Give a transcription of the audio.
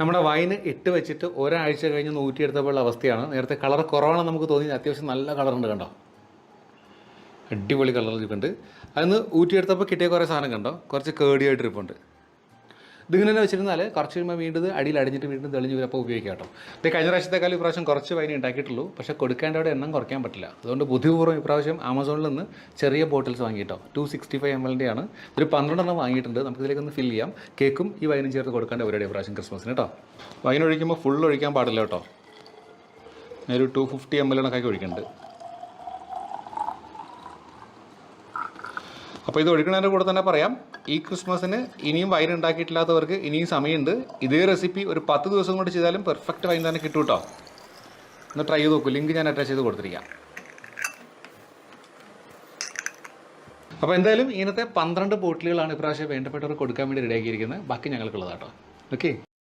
നമ്മുടെ വൈന് ഇട്ട് വെച്ചിട്ട് ഒരാഴ്ച കഴിഞ്ഞ് നൂറ്റിയെടുത്തപ്പോഴുള്ള അവസ്ഥയാണ്. നേരത്തെ കളർ കുറവാണെന്ന് നമുക്ക് തോന്നി അത്യാവശ്യം നല്ല കളറുണ്ട് കണ്ടോ? അടിപൊളി കളർ ഇരിപ്പുണ്ട്. അതിന് ഊറ്റിയെടുത്തപ്പോൾ കിട്ടിയ കുറേ സാധനം കണ്ടോ? കുറച്ച് കേടിയായിട്ട് ഇരിപ്പുണ്ട്. ഇതിങ്ങനെ തന്നെ വെച്ചിരുന്നാൽ കുറച്ച് കഴിയുമ്പോൾ വീണ്ടും അടിയിൽ അടിഞ്ഞിട്ട് വീണ്ടും തെളിഞ്ഞ് അപ്പോൾ ഉപയോഗിക്കാം കേട്ടോ. ഇത് കഴിഞ്ഞ ഈ ഇപ്രാവശ്യം കുറച്ച് വൈൻ ഉണ്ടാക്കിയിട്ടുള്ളൂ. പക്ഷേ കൊടുക്കേണ്ടവിടെ എണ്ണം കുറയ്ക്കാൻ പറ്റില്ല. അതുകൊണ്ട് ബുദ്ധിപൂർവം ഇപ്രാവശ്യം ആമസോണിൽ നിന്ന് ചെറിയ ബോട്ടിൽസ് വാങ്ങിയിട്ടോ ടു സിക്സ്റ്റി ഫൈവ് എം എല്ലിന്റെ ആണ്. ഒരു പന്ത്രണ്ടെണ്ണം വാങ്ങിയിട്ടുണ്ട്. നമുക്ക് ഇതിലേക്കൊന്ന് ഫിൽ ചെയ്യാം. കേക്കും ഈ വൈനും ചേർത്ത് കൊടുക്കേണ്ട പരിപാടി ഇപ്രാവശ്യം ക്രിസ്മസിന് കേട്ടോ. വൈൻ ഒഴിക്കുമ്പോൾ ഫുൾ ഒഴിക്കാൻ പാടില്ല കേട്ടോ. ഞാനൊരു ടു ഫിഫ്റ്റി എം എൽ കണക്കാക്കി ഒഴിക്കുന്നുണ്ട്. അപ്പോൾ ഇത് ഒഴിക്കുന്നതിന്റെ കൂടെ തന്നെ പറയാം. ഈ ക്രിസ്മസിന് ഇനിയും വൈൻ ഉണ്ടാക്കിയിട്ടില്ലാത്തവർക്ക് ഇനിയും സമയമുണ്ട്. ഇതേ റെസിപ്പി ഒരു പത്ത് ദിവസം കൊണ്ട് ചെയ്താലും പെർഫെക്റ്റ് വൈൻ തന്നെ കിട്ടും കേട്ടോ ഒന്ന് ട്രൈ ചെയ്ത് നോക്കൂ. ലിങ്ക് ഞാൻ അറ്റാച്ച് ചെയ്ത് കൊടുത്തിരിക്കാം. അപ്പോൾ എന്തായാലും ഇങ്ങനത്തെ പന്ത്രണ്ട് ബോട്ടിലുകളാണ് ഇപ്രാവശ്യം വേണ്ടപ്പെട്ടവർ കൊടുക്കാൻ വേണ്ടി റെഡിയാക്കിയിരിക്കുന്നത് ബാക്കി ഞങ്ങൾക്കുള്ളതാട്ടോ ഓക്കെ